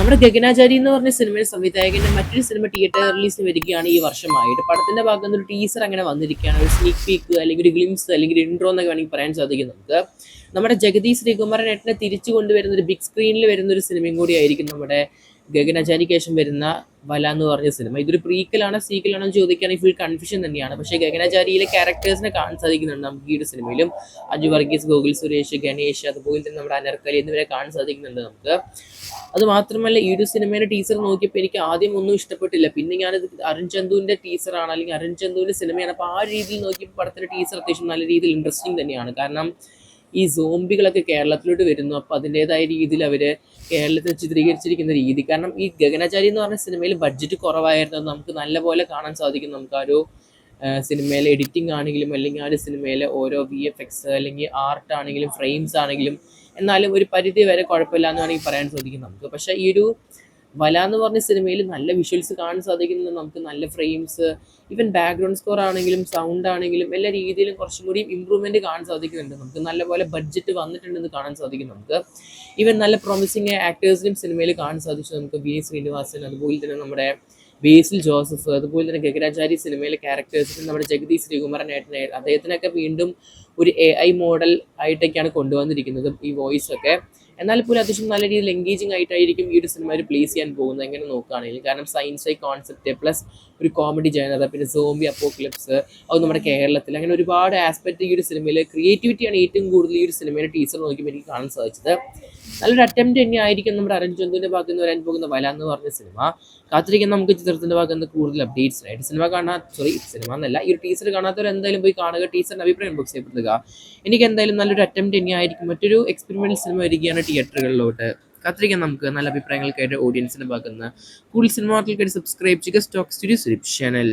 നമ്മുടെ ഗഗനാചാരി എന്ന് പറഞ്ഞ സിനിമയുടെ സംവിധായകന്റെ മറ്റൊരു സിനിമ തിയേറ്റർ റിലീസിന് വരികയാണ് ഈ വർഷമായിട്ട്. പടത്തിന്റെ ഭാഗത്ത് ഒരു ടീസർ അങ്ങനെ വന്നിരിക്കുകയാണ്. ഒരു സ്നീക് പീക്ക് അല്ലെങ്കിൽ ഒരു ഗ്ലിംസ് അല്ലെങ്കിൽ ഒരു ഇൻട്രോ എന്നൊക്കെ വേണമെങ്കിൽ പറയാൻ സാധിക്കും നമുക്ക്. നമ്മുടെ ജഗതി ശ്രീകുമാരൻ ഏട്ടനെ തിരിച്ചു കൊണ്ടുവരുന്ന ഒരു ബിഗ് സ്ക്രീനിൽ വരുന്ന ഒരു സിനിമയും കൂടിയായിരിക്കും നമ്മുടെ ഗഗനാചാരിക്ക് ശേഷം വരുന്ന വല എന്ന് പറഞ്ഞ സിനിമ ഇതൊരു പ്രീക്കലാണോ സീക്കലാണോ ചോദിക്കുകയാണെങ്കിൽ ഫുൾ കൺഫ്യൂഷൻ തന്നെയാണ്. പക്ഷേ ഗഗനാചാരിയിലെ ക്യാരക്ടേഴ്സിനെ കാണാൻ സാധിക്കുന്നുണ്ട് നമുക്ക് ഈ ഒരു സിനിമയിലും അജു വർഗീസ് ഗോകുൽ സുരേഷ് ഗണേഷ് അതുപോലെ തന്നെ നമ്മുടെ അനർക്കലി എന്നിവരെ കാണാൻ സാധിക്കുന്നുണ്ട് നമുക്ക്. അത് മാത്രമല്ല ഈ ഒരു സിനിമയുടെ ടീസർ നോക്കിയപ്പോൾ എനിക്ക് ആദ്യം ഒന്നും ഇഷ്ടപ്പെട്ടില്ല. പിന്നെ ഞാനത് അരുൺ ചന്ദുവിന്റെ ടീസറാണ് അല്ലെങ്കിൽ അരുൺ ചന്ദുവിന്റെ സിനിമയാണ് അപ്പോൾ ആ രീതിയിൽ നോക്കിയപ്പോൾ പടത്തിന്റെ ടീസർ അത്യാവശ്യം നല്ല രീതിയിൽ ഇൻട്രസ്റ്റിംഗ് തന്നെയാണ്. കാരണം ഈ സോംബികളൊക്കെ കേരളത്തിലോട്ട് വരുന്നു. അപ്പോൾ അതിന്റെതായ രീതിയിൽ അവർ കേരളത്തിൽ ചിത്രീകരിച്ചിരിക്കുന്ന രീതി. കാരണം ഈ ഗഗനാചാരി എന്ന് പറഞ്ഞ സിനിമയിൽ ബഡ്ജറ്റ് കുറവായിരുന്നു. നമുക്ക് നല്ലപോലെ കാണാൻ സാധിക്കും. നമുക്ക് ആ ഒരു സിനിമയിലെ എഡിറ്റിംഗ് ആണെങ്കിലും അല്ലെങ്കിൽ ആ ഒരു സിനിമയിലെ ഓരോ വി എഫ് എക്സ് അല്ലെങ്കിൽ ആർട്ട് ആണെങ്കിലും ഫ്രെയിംസ് ആണെങ്കിലും എന്നാലും ഒരു പരിധി വരെ കുഴപ്പമില്ല എന്ന് വേണമെങ്കിൽ പറയാൻ സാധിക്കും നമുക്ക്. പക്ഷേ ഈ ഒരു വല എന്ന് പറഞ്ഞ സിനിമയിൽ നല്ല വിഷ്വൽസ് കാണാൻ സാധിക്കുന്നുണ്ട്. നമുക്ക് നല്ല ഫ്രെയിംസ് ഈവൻ ബാക്ക്ഗ്രൗണ്ട് സ്കോർ ആണെങ്കിലും സൗണ്ട് ആണെങ്കിലും എല്ലാ രീതിയിലും കുറച്ചും കൂടി ഇമ്പ്രൂവ്മെന്റ് കാണാൻ സാധിക്കുന്നുണ്ട്. നമുക്ക് നല്ലപോലെ ബഡ്ജറ്റ് വന്നിട്ടുണ്ടെന്ന് കാണാൻ സാധിക്കും നമുക്ക്. ഈവൻ നല്ല പ്രോമിസിങ് ആക്ടേഴ്സിനും സിനിമയിൽ കാണാൻ സാധിച്ചു. നമുക്ക് വി ശ്രീനിവാസൻ അതുപോലെ തന്നെ നമ്മുടെ ബേസിൽ ജോസഫ് അതുപോലെ തന്നെ ഗഗരാചാരി സിനിമയിലെ ക്യാരക്ടേഴ്സ് നമ്മുടെ ജഗദീഷ് ശ്രീകുമാരൻ ഏട്ടനെ അദ്ദേഹത്തിനൊക്കെ വീണ്ടും ഒരു എ ഐ മോഡൽ ആയിട്ടൊക്കെയാണ് കൊണ്ടുവന്നിരിക്കുന്നത് ഈ വോയിസ് ഒക്കെ. എന്നാൽ പോലും അത്യാവശ്യം നല്ല രീതിയിൽ എൻഗേജിങ് ആയിട്ടായിരിക്കും ഈ ഒരു സിനിമ ഒരു പ്ലേസ് ചെയ്യാൻ പോകുന്നത്. എങ്ങനെ നോക്കുകയാണെങ്കിൽ കാരണം സയൻസ് ഐ കോൺസെപ്റ്റ് പ്ലസ് ഒരു കോമഡി ജനത പിന്നെ സോംബി അപ്പോക്ലിപ്സ് അത് നമ്മുടെ കേരളത്തിൽ അങ്ങനെ ഒരുപാട് ആസ്പെക്ട് ഈ ഒരു സിനിമയിൽ ക്രിയേറ്റിവിറ്റിയാണ് ഏറ്റവും കൂടുതൽ ഈ ഒരു സിനിമയുടെ ടീച്ചർ നോക്കിയപ്പോൾ എനിക്ക് കാണാൻ സാധിച്ചത്. നല്ലൊരു അറ്റംപ്റ്റ് തന്നെയായിരിക്കും നമ്മുടെ അരുൺ ചന്ദുവിന്റെ ഭാഗത്ത് നിന്ന് വരാൻ പോകുന്ന വല എന്ന് പറഞ്ഞ സിനിമ കാത്തിരിക്കാൻ നമുക്ക് ചിത്രത്തിന്റെ ഭാഗത്ത് നിന്ന് കൂടുതൽ അപ്ഡേറ്റ്സ് ആയിട്ട് സിനിമ കാണാൻ സോറി സിനിമ എന്നല്ല ഈ ഒരു ടീച്ചർ കാണാത്തവർ എന്തായാലും പോയി കാണുക ടീച്ചറിന്റെ അഭിപ്രായം ബോക്സ് ചെയ്യപ്പെടുക. എനിക്ക് എന്തായാലും നല്ലൊരു അറ്റംപ്റ്റ് തന്നെയായിരിക്കും മറ്റൊരു എക്സ്പെരിമെന്റൽ സിനിമ വരികയാണ് തിയേറ്ററുകളിലോട്ട്. കാത്തിരിക്കാൻ നമുക്ക് നല്ല അഭിപ്രായങ്ങൾ കേട്ട് ഓഡിയൻസിന് നിന്ന് കൂടുതൽ സിനിമകൾക്ക് സബ്സ്ക്രൈബ് ചെയ്യുക. Stock studio channel